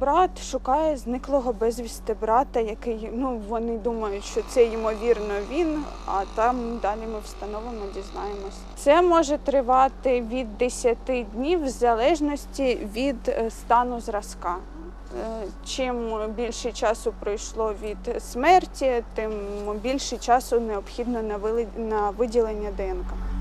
брат шукає зниклого безвісти брата, який ну вони думають, що це ймовірно він. А там далі ми встановимо, дізнаємось. Це може тривати від 10 днів в залежності від е, стану зразка. Е, Чим більше часу пройшло від смерті, тим більше часу необхідно на виділення ДНК.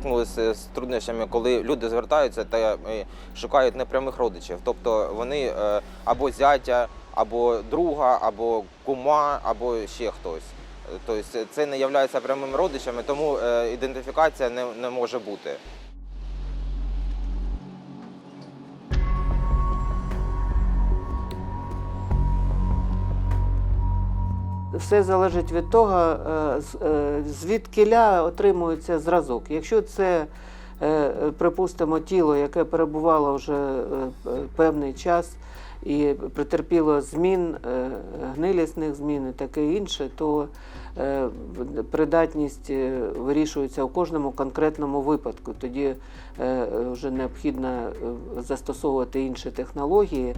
Зіткнулися з труднощами, коли люди звертаються та е, шукають непрямих родичів. Тобто вони е, або зятя, або друга, або кума, або ще хтось. Е, Тобто це не є прямими родичами, тому ідентифікація не, не може бути. Все залежить від того, е, е, звідкиля отримується зразок. Якщо це, е, припустимо, тіло, яке перебувало вже певний час і претерпіло змін, гнилісних змін і таке інше, то придатність вирішується у кожному конкретному випадку. Тоді вже необхідно застосовувати інші технології.